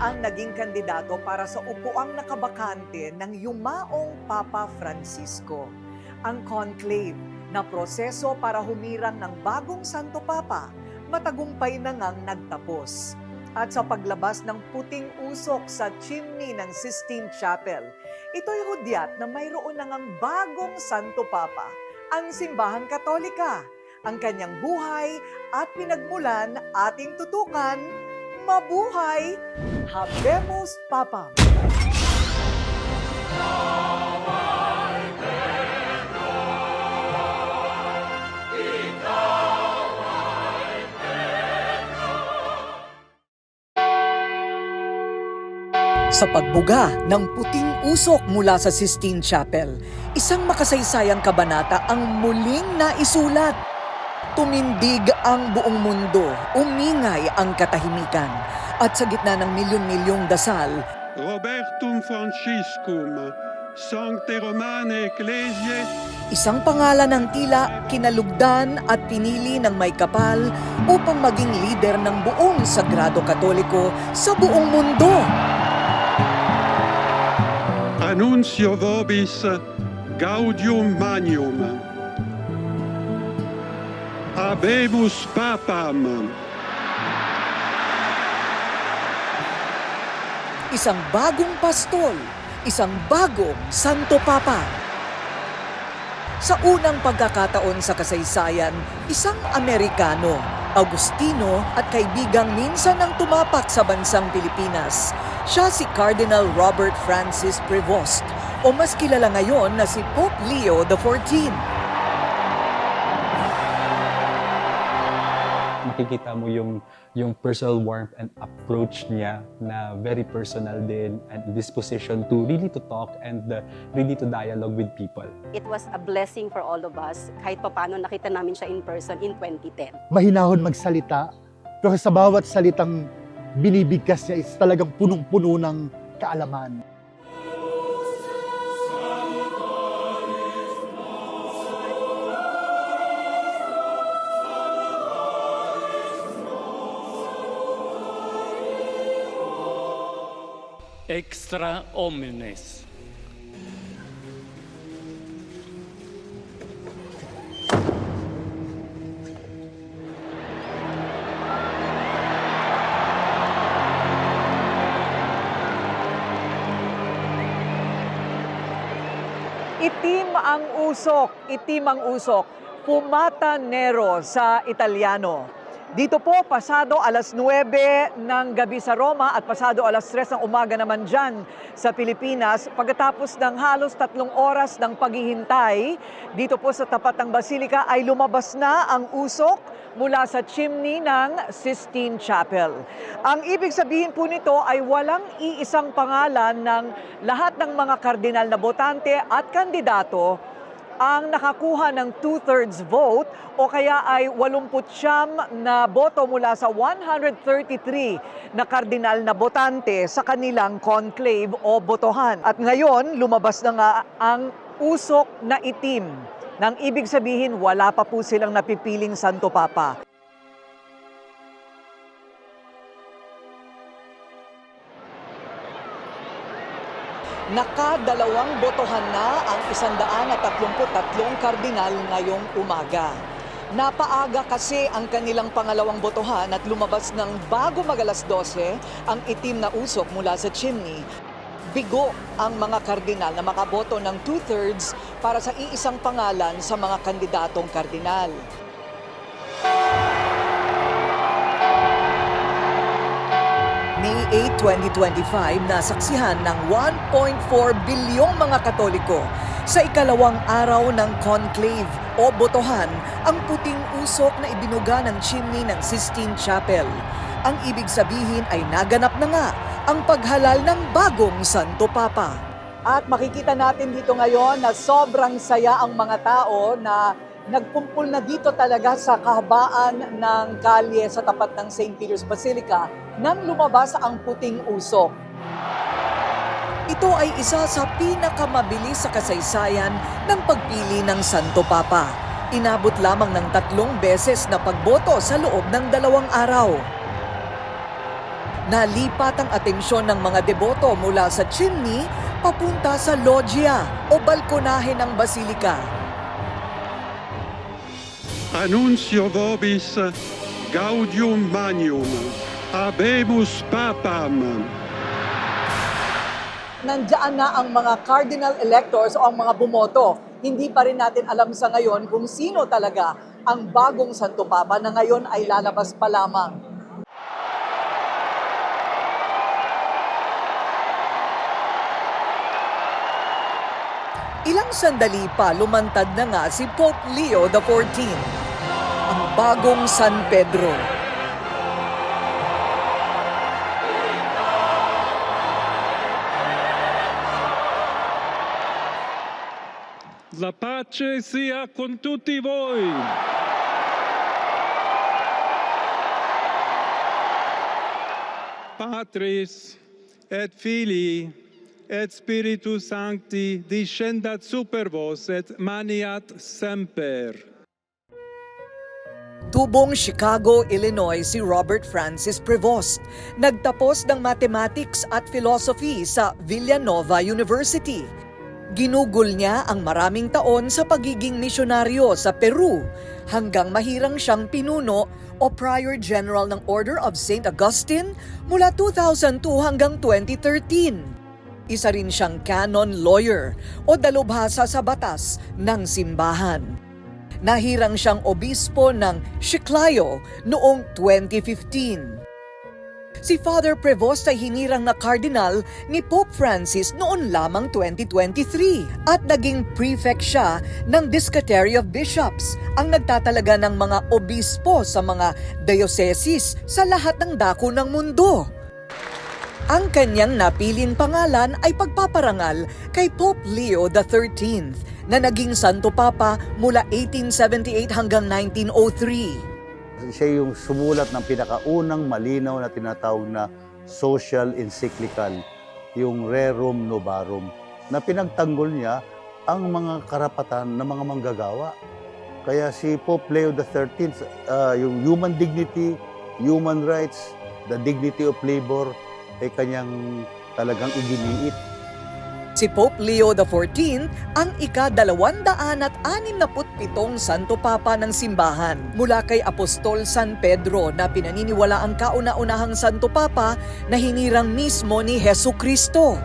ang naging kandidato para sa upuang nakabakante ng yumaong Papa Francisco. Ang conclave na proseso para humirang ng bagong Santo Papa, matagumpay na ngang nagtapos. At sa paglabas ng puting usok sa chimney ng Sistine Chapel, ito'y hudyat na mayroon na ngang bagong Santo Papa, ang Simbahang Katolika. Ang kanyang buhay at pinagmulan ating tutukan, mabuhay, Habemus Papam! Sa pagbuga ng puting usok mula sa Sistine Chapel, isang makasaysayang kabanata ang muling naisulat. Tumindig ang buong mundo, umingay ang katahimikan, at sa gitna ng milyon-milyong dasal, Robertum Franciscum, Sancte Romane Ecclesiae, isang pangalan ng tila kinalugdan at pinili ng may kapal upang maging lider ng buong Sagrado Katoliko sa buong mundo. Annuncio vobis Gaudium Magnum. Habemus Papam. Isang bagong pastol, isang bagong Santo Papa. Sa unang pagkakataon sa kasaysayan, isang Amerikano, Agustino at kaibigang minsan nang tumapak sa bansang Pilipinas. Siya si Cardinal Robert Francis Prevost o mas kilala ngayon na si Pope Leo XIV. Makikita mo yung yung personal warmth and approach niya na very personal din and disposition to really to talk and uh, really to dialogue with people. It was a blessing for all of us kahit papaano nakita namin siya in person in 2010. mahinahon magsalita, pero sa bawat salitang binibigkas niya is talagang punong-puno ng kaalaman. Extra omnes. Itim ang usok, itim ang usok. Fumata nero sa Italiano. Dito po, pasado alas 9 ng gabi sa Roma at pasado alas 3 ng umaga naman dyan sa Pilipinas. Pagkatapos ng halos tatlong oras ng paghihintay, dito po sa tapat ng Basilika ay lumabas na ang usok mula sa chimney ng Sistine Chapel. Ang ibig sabihin po nito ay walang iisang pangalan ng lahat ng mga kardinal na botante at kandidato ang nakakuha ng two-thirds vote o kaya ay 89 na boto mula sa 133 na kardinal na botante sa kanilang conclave o botohan. At ngayon, lumabas na nga ang usok na itim. Nang ibig sabihin, wala pa po silang napipiling Santo Papa. Nakadalawang botohan na ang 133 kardinal ngayong umaga. Napaaga kasi ang kanilang pangalawang botohan at lumabas ng bago magalas 12 ang itim na usok mula sa chimney. Bigo ang mga kardinal na makaboto ng two-thirds para sa iisang pangalan sa mga kandidatong kardinal. May 8, 2025 nasaksihan ng 1.4 bilyong mga Katoliko sa ikalawang araw ng conclave o botohan ang puting usok na ibinuga ng chimney ng Sistine Chapel. Ang ibig sabihin ay naganap na nga ang paghalal ng bagong Santo Papa. At makikita natin dito ngayon na sobrang saya ang mga tao na nagpumpul na dito talaga sa kahabaan ng kalye sa tapat ng St. Peter's Basilica nang lumabas ang puting usok. Ito ay isa sa pinakamabilis sa kasaysayan ng pagpili ng Santo Papa. Inabot lamang ng tatlong beses na pagboto sa loob ng dalawang araw. Nalipat ang atensyon ng mga deboto mula sa chimney papunta sa loggia o balkonahe ng basilika. Annuncio vobis gaudium magnum. Habemus papam. Nandiyan na ang mga cardinal electors o ang mga bumoto. Hindi pa rin natin alam sa ngayon kung sino talaga ang bagong Santo Papa na ngayon ay lalabas pa lamang. Ilang sandali pa lumantad na nga si Pope Leo XIV, ang bagong San Pedro. La pace sia con tutti voi. Patris et Filii et Spiritus Sancti descendat super vos et maniat semper. Tubong Chicago, Illinois si Robert Francis Prevost. Nagtapos ng mathematics at philosophy sa Villanova University. Ginugol niya ang maraming taon sa pagiging misyonaryo sa Peru hanggang mahirang siyang pinuno o Prior General ng Order of St. Augustine mula 2002 hanggang 2013. Isa rin siyang canon lawyer o dalubhasa sa batas ng simbahan. Nahirang siyang obispo ng Chiclayo noong 2015. Si Father Prevost ay hinirang na kardinal ni Pope Francis noon lamang 2023 at naging prefect siya ng Discatery of Bishops, ang nagtatalaga ng mga obispo sa mga dioceses sa lahat ng dako ng mundo. Ang kanyang napiling pangalan ay pagpaparangal kay Pope Leo XIII na naging Santo Papa mula 1878 hanggang 1903. Siya yung sumulat ng pinakaunang malinaw na tinatawag na social encyclical, yung Rerum Novarum, na pinagtanggol niya ang mga karapatan ng mga manggagawa. Kaya si Pope Leo XIII, ah, yung human dignity, human rights, the dignity of labor, ay kanyang talagang iginiit. Si Pope Leo XIV ang ika-dalawandaan at anim na putpitong Santo Papa ng simbahan mula kay Apostol San Pedro na pinaniniwala ang kauna-unahang Santo Papa na hinirang mismo ni Heso Kristo.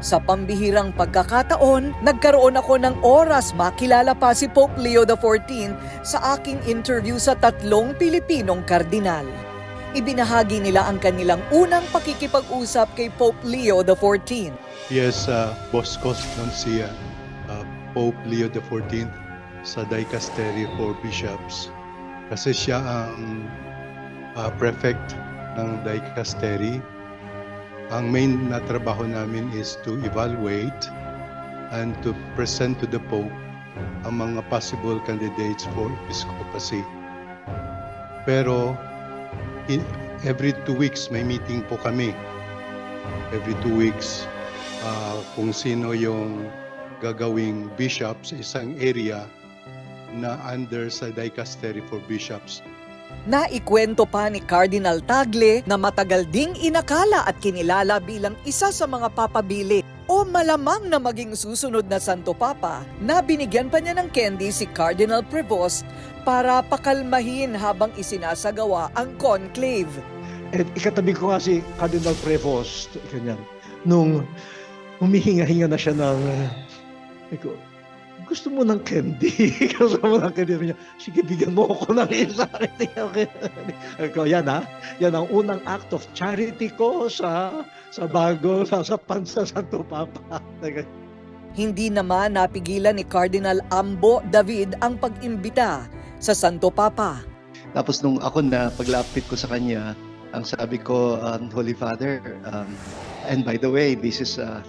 Sa pambihirang pagkakataon, nagkaroon ako ng oras makilala pa si Pope Leo XIV sa aking interview sa tatlong Pilipinong kardinal. Ibinahagi nila ang kanilang unang pakikipag-usap kay Pope Leo XIV. Yes, uh, Boscos Nuncia, uh, Pope Leo XIV sa Dicastery for Bishops. Kasi siya ang uh, prefect ng Dicastery. Ang main na trabaho namin is to evaluate and to present to the Pope ang mga possible candidates for episcopacy. Pero in, every two weeks may meeting po kami. Every two weeks ah, kung sino yung gagawing bishop sa isang area na under sa dicastery for bishops. Naikwento pa ni Cardinal Tagle na matagal ding inakala at kinilala bilang isa sa mga papabili o malamang na maging susunod na Santo Papa na binigyan pa niya ng candy si Cardinal Prevost para pakalmahin habang isinasagawa ang conclave. At ikatabi ko nga si Cardinal Prevost, ganyan. Nung humihinga-hinga na siya ng, uh, gusto mo ng candy? gusto mo ng candy? Sabi niya, sige, bigyan mo ako ng isa. okay. ko, yan ha. Yan ang unang act of charity ko sa sa bago, sa, sa pansa Santo Papa. Hindi naman napigilan ni Cardinal Ambo David ang pag-imbita sa Santo Papa. Tapos nung ako na paglapit ko sa kanya, ang sabi ko, um, Holy Father, um, and by the way, this is, uh,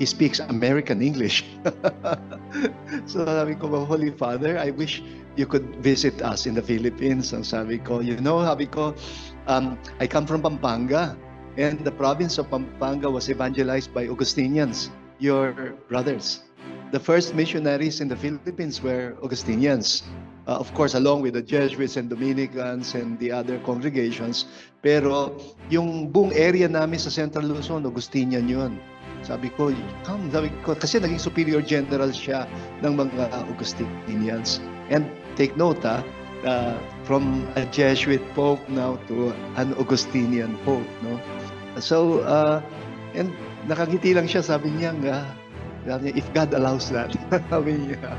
he speaks American English. so sabi ko, Holy Father, I wish you could visit us in the Philippines. Ang sabi ko, you know, sabi ko, um, I come from Pampanga, and the province of Pampanga was evangelized by Augustinians, your brothers. The first missionaries in the Philippines were Augustinians. uh, of course, along with the Jesuits and Dominicans and the other congregations. Pero yung buong area namin sa Central Luzon, Augustinian yun. Sabi ko, come, sabi ko, kasi naging superior general siya ng mga Augustinians. And take note, ah, uh, from a Jesuit pope now to an Augustinian pope, no? So, uh, and nakangiti lang siya, sabi niya, nga, sabi niya, if God allows that, sabi niya,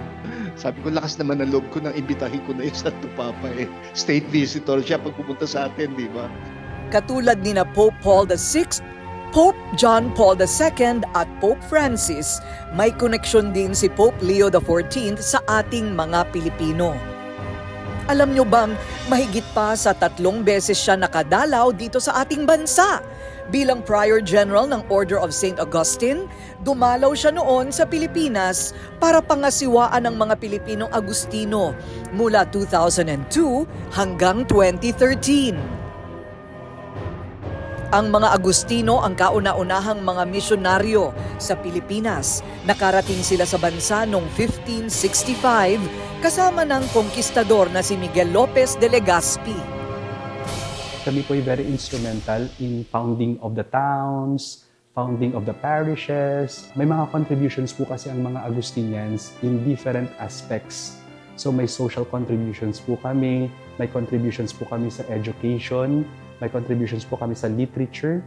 sabi ko, lakas naman ng loob ko nang imbitahin ko na yung Santo Papa eh. State visitor siya pag pupunta sa atin, di ba? Katulad ni na Pope Paul VI, Pope John Paul II at Pope Francis, may koneksyon din si Pope Leo XIV sa ating mga Pilipino. Alam nyo bang mahigit pa sa tatlong beses siya nakadalaw dito sa ating bansa? Bilang Prior General ng Order of St. Augustine, dumalaw siya noon sa Pilipinas para pangasiwaan ng mga Pilipinong Agustino mula 2002 hanggang 2013. Ang mga Agustino ang kauna-unahang mga misyonaryo sa Pilipinas. Nakarating sila sa bansa noong 1565 kasama ng konkistador na si Miguel Lopez de Legazpi. Kami po ay very instrumental in founding of the towns, founding of the parishes. May mga contributions po kasi ang mga Agustinians in different aspects. So may social contributions po kami, may contributions po kami sa education, may contributions po kami sa literature.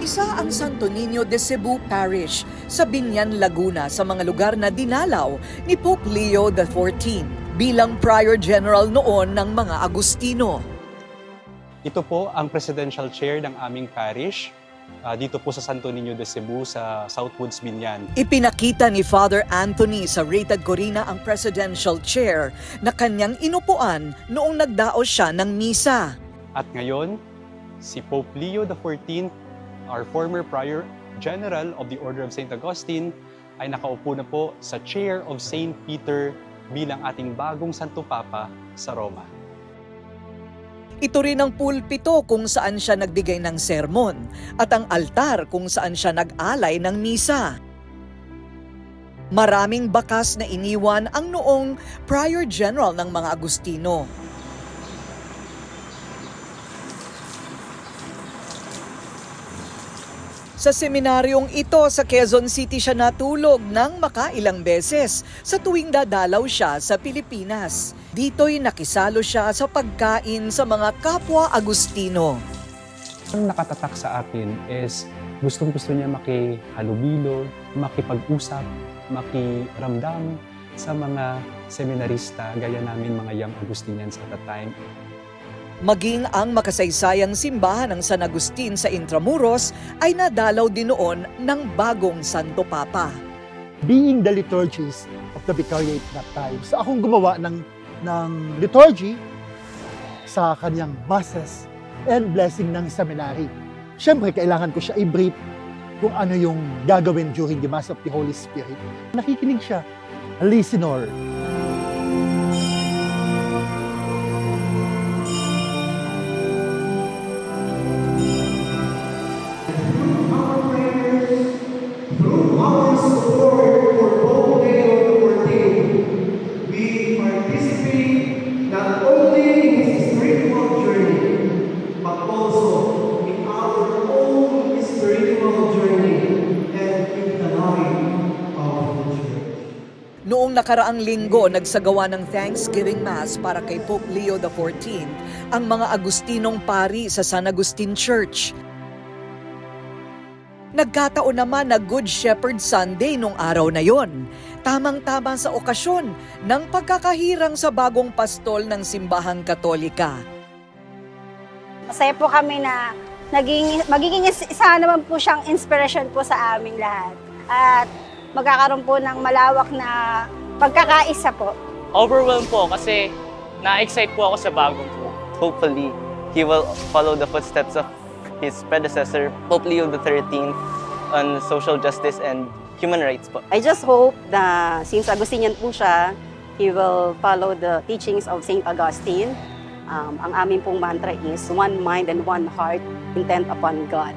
Isa ang Santo Niño de Cebu Parish sa Binyan, Laguna sa mga lugar na dinalaw ni Pope Leo XIV bilang Prior General noon ng mga Agustino. Ito po ang presidential chair ng aming parish ah, dito po sa Santo Niño de Cebu sa Southwoods, Binyan. Ipinakita ni Father Anthony sa Rated Corina ang presidential chair na kanyang inupuan noong nagdaos siya ng misa. At ngayon, si Pope Leo XIV, our former prior general of the Order of St. Augustine, ay nakaupo na po sa chair of St. Peter bilang ating bagong Santo Papa sa Roma. Ito rin ang pulpito kung saan siya nagbigay ng sermon at ang altar kung saan siya nag-alay ng misa. Maraming bakas na iniwan ang noong prior general ng mga Agustino. Sa seminaryong ito sa Quezon City siya natulog ng makailang beses sa tuwing dadalaw siya sa Pilipinas. Dito'y nakisalo siya sa pagkain sa mga kapwa Agustino. Ang nakatatak sa akin is gustong gusto niya makihalubilo, makipag-usap, makiramdam sa mga seminarista gaya namin mga young Augustinians at the time. Maging ang makasaysayang simbahan ng San Agustin sa Intramuros ay nadalaw din noon ng bagong Santo Papa. Being the liturgies of the Vicariate that time. So akong gumawa ng, ng liturgy sa kanyang masses and blessing ng seminary. Siyempre, kailangan ko siya i-brief kung ano yung gagawin during the Mass of the Holy Spirit. Nakikinig siya, a listener. Nakaraang linggo, nagsagawa ng Thanksgiving Mass para kay Pope Leo XIV ang mga Agustinong pari sa San Agustin Church. Nagkataon naman na Good Shepherd Sunday nung araw na yon. Tamang-tama sa okasyon ng pagkakahirang sa bagong pastol ng simbahang katolika. Masaya po kami na naging, magiging is- isa naman po siyang inspiration po sa aming lahat. At magkakaroon po ng malawak na pagkakaisa po. Overwhelmed po kasi na-excite po ako sa bagong po. Hopefully, he will follow the footsteps of his predecessor, Pope Leo XIII, on social justice and human rights po. I just hope na since Agustinian po siya, he will follow the teachings of St. Augustine. Um, ang aming pong mantra is one mind and one heart intent upon God.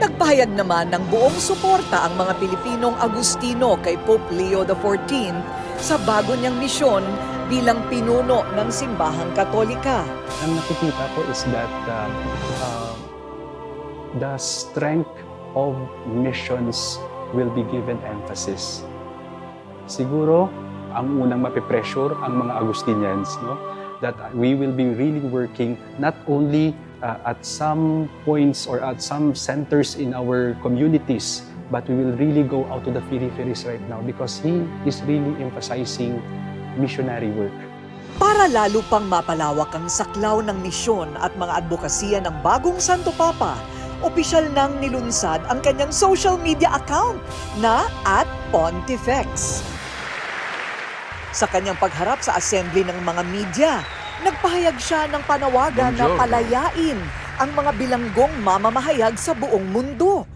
Nagpahayag naman ng buong suporta ang mga Pilipinong Agustino kay Pope Leo XIV sa bago niyang misyon bilang pinuno ng simbahang katolika. Ang nakikita ko is that uh, uh, the strength of missions will be given emphasis. Siguro, ang unang mapipressure ang mga Agustinians, no? that we will be really working not only uh, at some points or at some centers in our communities, but we will really go out to the peripheries right now because he is really emphasizing missionary work. Para lalo pang mapalawak ang saklaw ng misyon at mga advokasya ng bagong Santo Papa, opisyal nang nilunsad ang kanyang social media account na at Pontifex. Sa kanyang pagharap sa assembly ng mga media, nagpahayag siya ng panawagan na Buongiorno. palayain ang mga bilanggong mamamahayag sa buong mundo.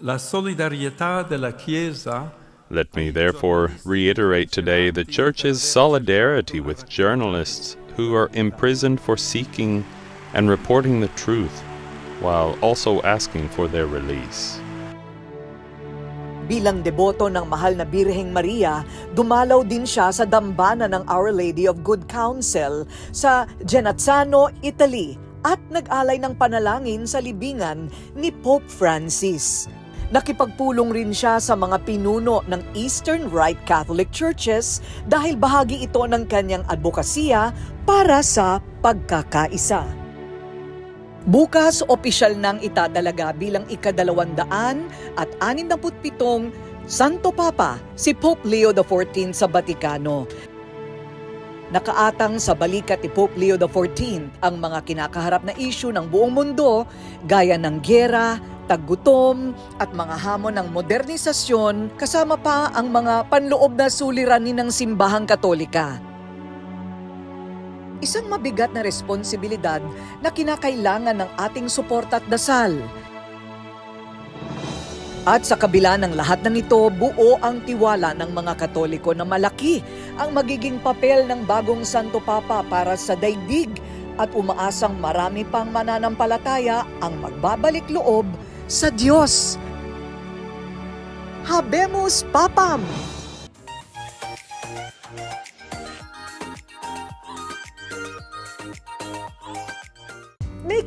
La solidarietà della Chiesa Let me therefore reiterate today the Church's solidarity with journalists who are imprisoned for seeking and reporting the truth, while also asking for their release. Bilang deboto ng mahal na Birheng Maria, dumalaw din siya sa dambana ng Our Lady of Good Counsel sa Genazzano, Italy at nag-alay ng panalangin sa libingan ni Pope Francis. Nakipagpulong rin siya sa mga pinuno ng Eastern Rite Catholic Churches dahil bahagi ito ng kanyang advokasya para sa pagkakaisa. Bukas, opisyal nang itadalaga bilang ikadalawandaan at 67 Santo Papa si Pope Leo XIV sa Batikano. Nakaatang sa balikat ni Pope Leo XIV ang mga kinakaharap na isyu ng buong mundo gaya ng gera, taggutom at mga hamon ng modernisasyon kasama pa ang mga panloob na suliranin ng simbahang katolika. Isang mabigat na responsibilidad na kinakailangan ng ating suporta at dasal. At sa kabila ng lahat ng ito, buo ang tiwala ng mga Katoliko na malaki ang magiging papel ng bagong Santo Papa para sa daigdig at umaasang marami pang mananampalataya ang magbabalik loob sa Diyos. Habemus Papam!